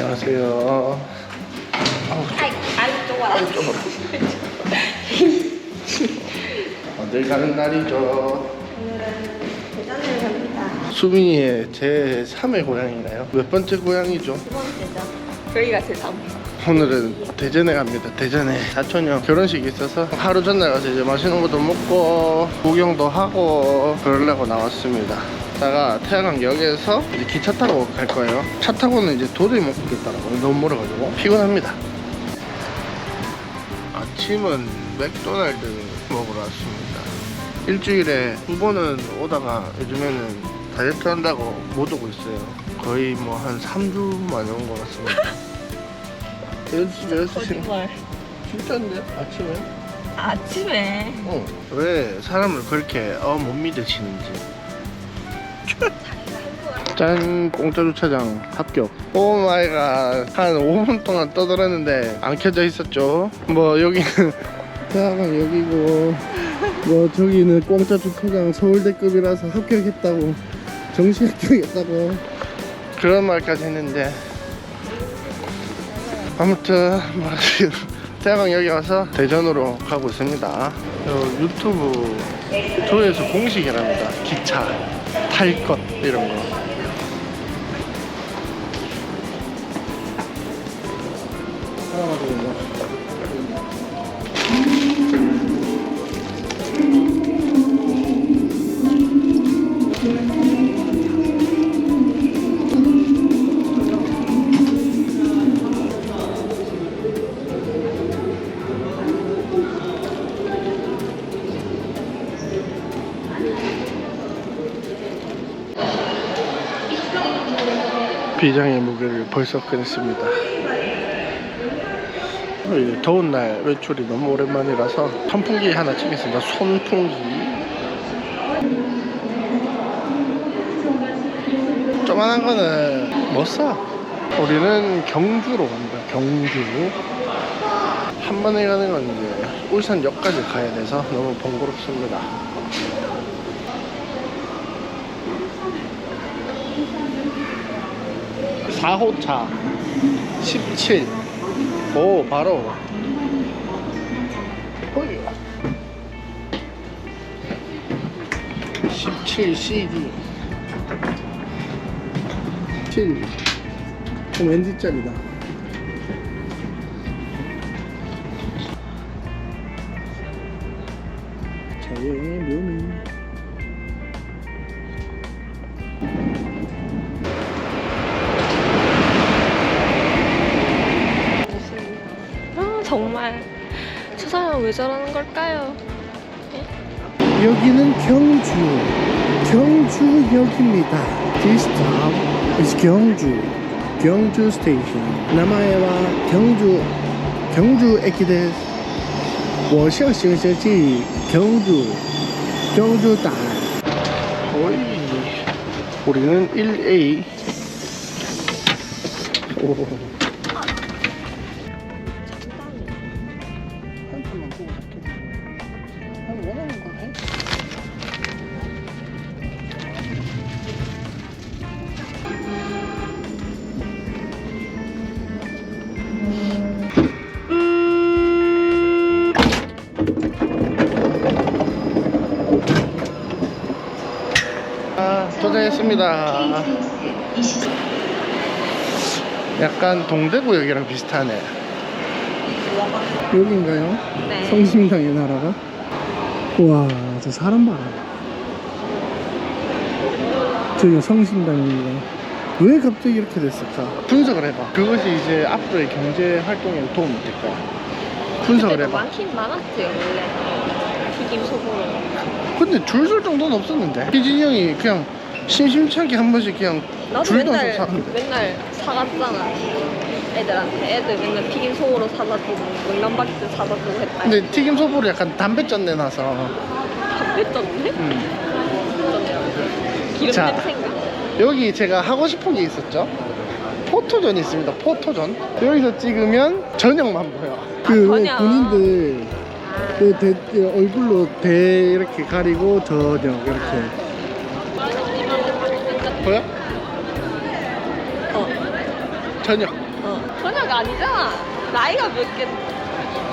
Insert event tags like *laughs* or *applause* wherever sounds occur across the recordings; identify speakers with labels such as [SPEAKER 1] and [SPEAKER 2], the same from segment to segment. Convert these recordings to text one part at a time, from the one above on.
[SPEAKER 1] 안녕하세요.
[SPEAKER 2] 아이, 아이 좋아.
[SPEAKER 1] 어딜 가는 날이죠?
[SPEAKER 2] 오늘은 대전을 갑니다.
[SPEAKER 1] 수빈이의 제 3의 고향인가요? 몇 번째 고향이죠?
[SPEAKER 2] 두 번째죠. 여기가 제 3.
[SPEAKER 1] 오늘은 대전에 갑니다. 대전에 사촌형 결혼식이 있어서 하루 전날 가서 이제 맛있는 것도 먹고 구경도 하고 그러려고 나왔습니다. 다가 태양강역에서 이제 기차 타고 갈 거예요. 차 타고는 이제 도저히 못 걷겠더라고요. 너무 멀어가지고 피곤합니다. 아침은 맥도날드 먹으러 왔습니다. 일주일에 두 번은 오다가 요즘에는 다이어트 한다고 못 오고 있어요. 거의 뭐 한 3주 만에 온 것 같습니다. *laughs* 6시, 6시.
[SPEAKER 2] 거짓말.
[SPEAKER 1] 진짜인데? 아침에?
[SPEAKER 2] 아침에
[SPEAKER 1] 어. 왜 사람을 그렇게 어, 못 믿으시는지. *laughs* 짠, 공짜 주차장 합격. 오 마이 갓. 한 5분 동안 떠들었는데 안 켜져 있었죠. 뭐 여기는 대학원 *laughs* 여기고 뭐 저기는 공짜 주차장 서울대급이라서 합격했다고 정시 합격했다고 그런 말까지 했는데 아무튼 뭐 지금 대학원 여기 와서 대전으로 가고 있습니다. 요 유튜브 조회수 공식이랍니다. 기차 탈것 이런 거. 비장의 무게를 벌써 끊었습니다. 더운 날 외출이 너무 오랜만이라서 선풍기 하나 챙겼습니다. 손풍기. 조만한 거는 못 사. 우리는 경주로 갑니다. 경주. 한 번에 가는 건 이제 울산역까지 가야 돼서 너무 번거롭습니다. 사호차 17. 오, 바로. 호이. 17 CD. 7. 그럼 ND짜리다.
[SPEAKER 2] 왜 저러는 걸까요?
[SPEAKER 1] 여기는 경주 경주역입니다 This stop is 경주 경주 스테이션 나마에와 경주 경주駅です我是行车记 경주 경주다 거의 우리는 1A 오. 도착했습니다. 약간 동대구역이랑 비슷하네. 여긴가요?
[SPEAKER 2] 네.
[SPEAKER 1] 성심당의 나라가? 우와 저 사람 봐라 저기가 성심당입니다 왜 갑자기 이렇게 됐을까? 분석을 해봐 그것이 이제 앞으로의 경제 활동에 도움이 될 거야 분석을 해봐
[SPEAKER 2] 많긴 많았지 원래. 튀김 소보로.
[SPEAKER 1] 근데 줄 설 정도는 없었는데 희진이 형이 그냥 심심찮게 한 번씩 그냥
[SPEAKER 2] 나도
[SPEAKER 1] 줄
[SPEAKER 2] 맨날 맨날 사갔잖아. 애들한테 애들 맨날 튀김 소보로 사다 주고 명란박스 사다 주고 했다.
[SPEAKER 1] 근데 튀김 소보로 약간 담배전 내놔서
[SPEAKER 2] 담배 쪘네?
[SPEAKER 1] 음.
[SPEAKER 2] 기름
[SPEAKER 1] 자.
[SPEAKER 2] 냄새인가?
[SPEAKER 1] 여기 제가 하고 싶은 게 있었죠. 포토존이 있습니다. 포토존. 여기서 찍으면 저녁만 보여. 그
[SPEAKER 2] 저녁.
[SPEAKER 1] 군인들 그 대, 그 얼굴로 대 이렇게 가리고 저녁 이렇게 보여?
[SPEAKER 2] 어.
[SPEAKER 1] 저녁.
[SPEAKER 2] 저녁 아니잖아. 나이가 몇 개?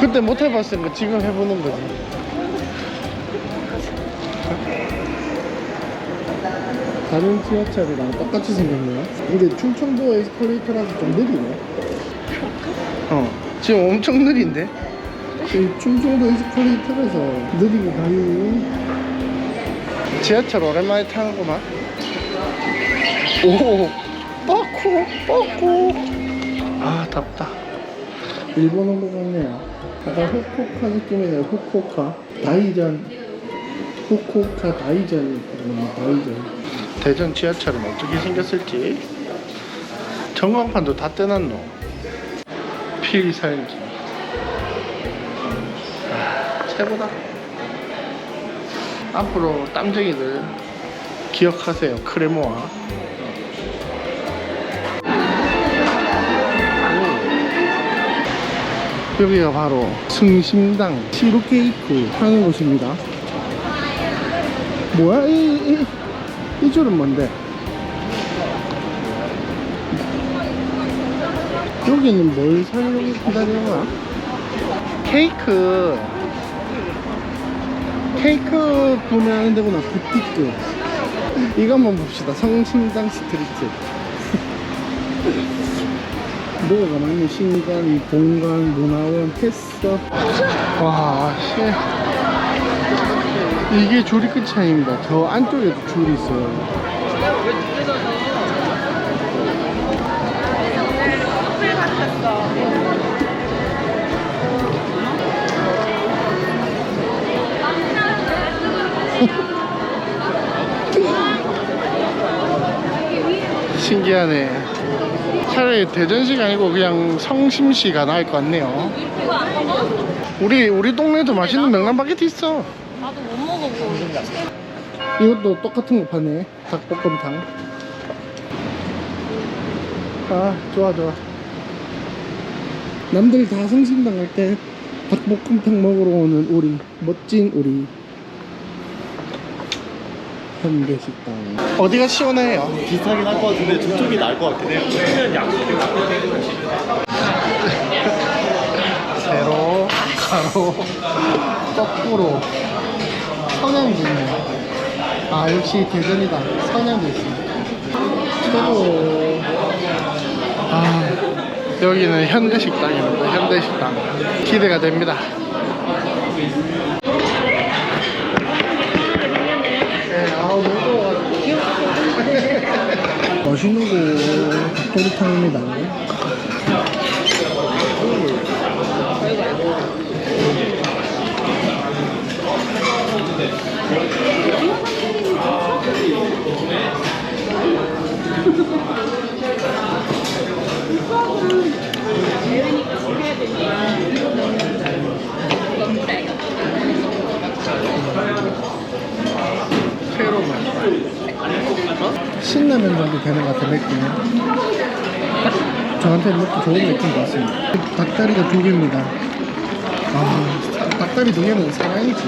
[SPEAKER 1] 그때 못 해봤으니까 지금 해보는 거지. 다른 지하철이랑 똑같이 생겼네요. 근데 충청도 에스컬레이터라서 좀 느리네. 어, 지금 엄청 느린데? 지금 충청도 에스컬레이터라서 느리게 가요. 지하철 오랜만에 타는구만. 오, 뻐꾸, 뻐꾸. 아, 덥다. 일본 온것 같네요. 약간 후쿠오카 느낌이네요. 후쿠오카. 다이전. 후쿠오카 다이전이 있거든요. 다이전. 대전 지하철은 어떻게 생겼을지. 전광판도 다 떼놨노. 필살기. 아, 최고다. 앞으로 땀쟁이들 기억하세요. 크레모아. 여기가 바로 승심당 시루케이크 하는 곳입니다. 뭐야 이, 이, 이 줄은 뭔데? 여기는 뭘 사려고 기다리는 거야? 케이크 케이크 구매하는 데구나 부티크 이거 한번 봅시다 성심당 스트리트 *laughs* 뭐가 많네. 신관, 공간, 문화원, 햇서 와 씨. 이게 줄이 끝이 아닙니다. 저 안쪽에도 줄이 있어요 *laughs* 신기하네. 차라리 대전시가 아니고 그냥 성심시가 나을 것 같네요.
[SPEAKER 2] 먹어?
[SPEAKER 1] 우리 우리 동네도 맛있는 명란 바게트 있어.
[SPEAKER 2] 나도 못 먹어보.
[SPEAKER 1] 이것도 똑같은 거 파네. 닭볶음탕. 아 좋아 좋아. 남들 다 성심당 갈 때 닭볶음탕 먹으러 오는 우리 멋진 우리 현대식당 어디가 시원해요?
[SPEAKER 3] 비슷하긴 할 것 같은데 저쪽이 나을 것 같긴 해요.
[SPEAKER 1] 세로 가로 거꾸로. 선양도 있네 아 역시 대전이다. 선양도 있습니다 세로 아 여기는 현대식당입니다. 현대식당. 기대가 됩니다 네, 아우 너무 더워가지고 맛있는 거. 도리탕입니다 10여년 정도 되는 것 같아요 맥주는. 딱 저한테 먹기 좋은 맥주인 것 같습니다. 닭다리가 두 개입니다. 아 닭다리 두 개는 사랑이지.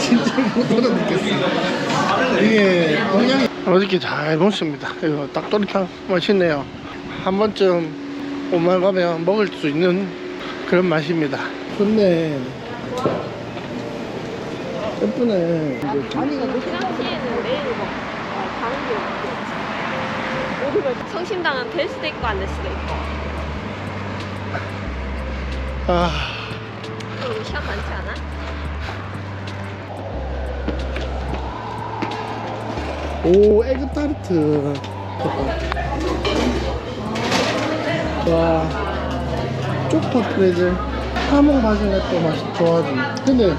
[SPEAKER 1] 진짜 못 알아듣겠어. 이게 동양이 어저께 잘 먹습니다. 이거 닭도리탕 맛있네요. 한 번쯤 오만 가면 먹을 수 있는 그런 맛입니다. 좋네 예쁘네
[SPEAKER 2] 아니 이거 시상시에는 내일 먹. 아, 다른 게 없고. 모르면 성심당은 될 수도 있고 안 될 수도 있고.
[SPEAKER 1] 아
[SPEAKER 2] 그리고 시간 많지 않아?
[SPEAKER 1] 오 에그타르트 와 쪽파 프레즐 하몽 바질 또 맛이 좋아하지 근데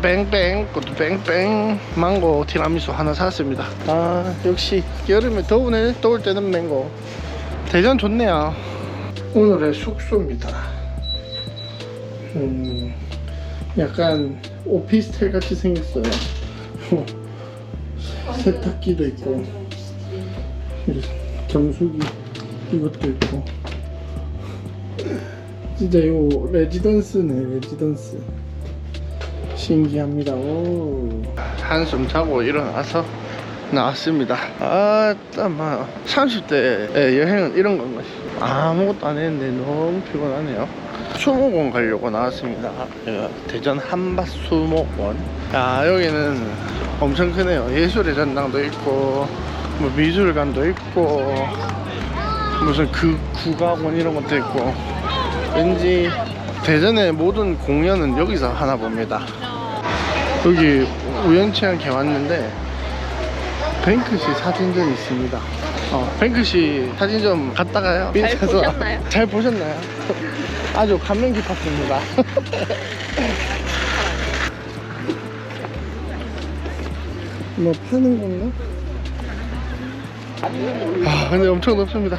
[SPEAKER 1] 뺑뺑 꽃도 뺑뺑 망고 티라미수 하나 샀습니다. 아 역시 여름에 더우네. 더울 때는 맹고. 대전 좋네요. 오늘의 숙소입니다. 음, 약간 오피스텔 같이 생겼어요. 세탁기도 있고, 정수기 이것도 있고, 진짜 이거 레지던스네 레지던스. 신기합니다. 오. 한숨 자고 일어나서 나왔습니다. 아따마 30대의 여행은 이런 건가 아무것도 안 했는데 너무 피곤하네요. 수목원 가려고 나왔습니다. 여기가 대전 한밭 수목원. 야 여기는 엄청 크네요. 예술의 전당도 있고 뭐 미술관도 있고 무슨 그 국악원 이런 것도 있고. 왠지 대전의 모든 공연은 여기서 하나 봅니다. 여기 우연치 않게 왔는데 뱅크시 사진전이 있습니다. 어, 뱅크시 사진전 갔다가요.
[SPEAKER 2] 잘 보셨나요?
[SPEAKER 1] 잘 보셨나요? 아주 감명 깊었습니다 *laughs* 뭐 파는 건가? 아 근데 엄청 높습니다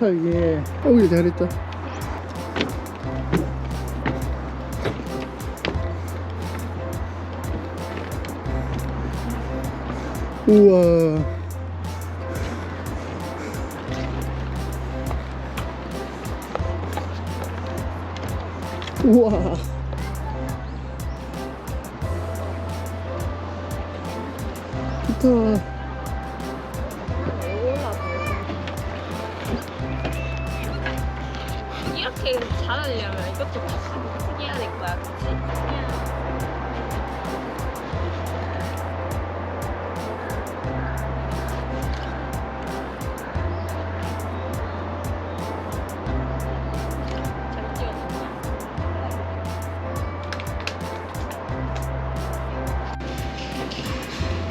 [SPEAKER 1] 좋다 이게 오길 잘했다. 우와. 우와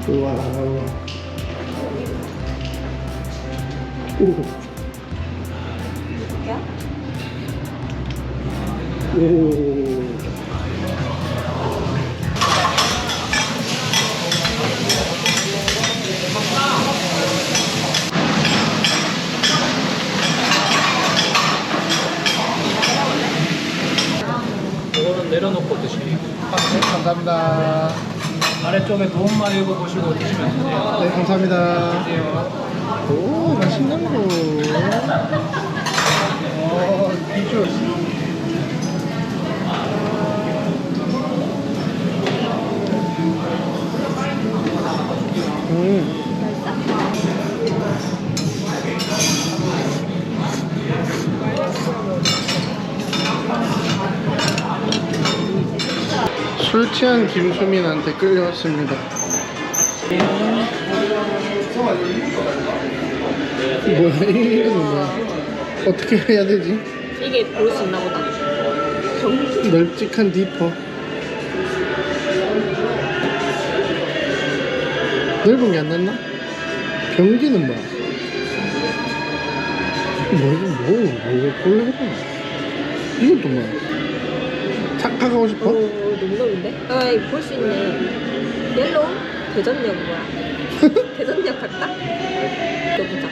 [SPEAKER 1] 우
[SPEAKER 4] 아래쪽에 도움만 읽어보시고 드시면 되세요.
[SPEAKER 1] 네, 감사합니다. 오, 맛있는 거. 어, 비주얼. 음. 술 취한 김수민한테 끌려왔습니다. 뭐야 이게 뭐야? 어떻게 해야 되지?
[SPEAKER 2] 이게 볼 수 있나 보다. 경
[SPEAKER 1] 널찍한 디퍼. 넓은 게 안 났나? 변기는 뭐야? 뭐 이거 뭐? 뭐 골라보자. 이건 또 뭐야? 착각하고 싶어?
[SPEAKER 2] 오, 너무 넓은데? 아, 볼 수 있네. 옐로우? 대전역 뭐야? *laughs* 대전역 갈까? 여보자.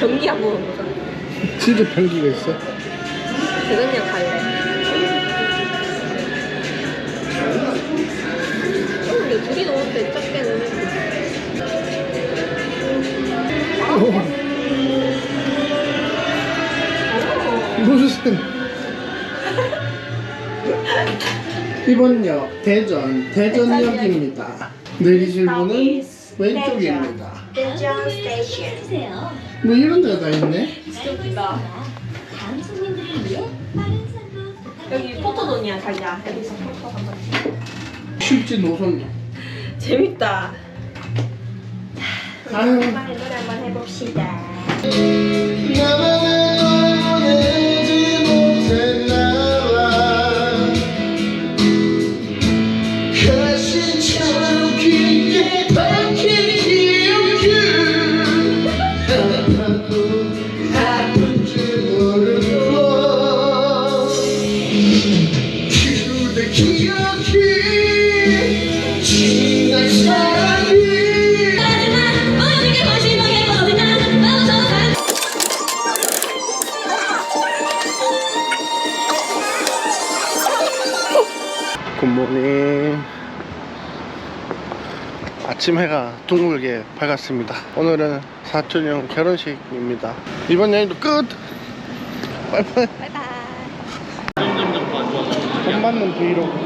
[SPEAKER 2] 경기 한번 보자.
[SPEAKER 1] 진짜 변기가 있어?
[SPEAKER 2] 대전역 갈래.
[SPEAKER 1] 1번역 대전 대전역입니다. 내리실 분은 왼쪽입니다.
[SPEAKER 5] 대전 스테이션.
[SPEAKER 1] 뭐 이런 데가 다 있네.
[SPEAKER 2] 귀엽다.
[SPEAKER 5] 다음 손님들을 위해 빠른 선도
[SPEAKER 2] 여기 포토존이야 자기야. 여기서 포토 한번.
[SPEAKER 1] 실제 노선.
[SPEAKER 2] 재밌다.
[SPEAKER 1] 아유.
[SPEAKER 5] 노래 한번 해봅시다.
[SPEAKER 1] 아침 해가 둥글게 밝았습니다. 오늘은 사촌형 결혼식입니다. 이번 여행도 끝! 바이바이
[SPEAKER 2] 바이바이.
[SPEAKER 1] 돈 받는 브이로그.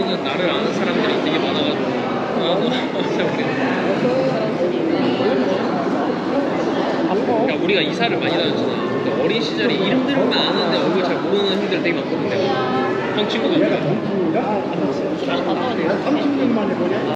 [SPEAKER 4] 모르는 나를 아는 사람들이 되게 많아가지고 아, 진짜 웃겨. 그러니까 우리가 이사를 많이 다녔잖아. 그러니까 어린 시절에 이름들만 아는데 얼굴 잘 모르는 형들 되게 많거든요 형 친구가. 있어요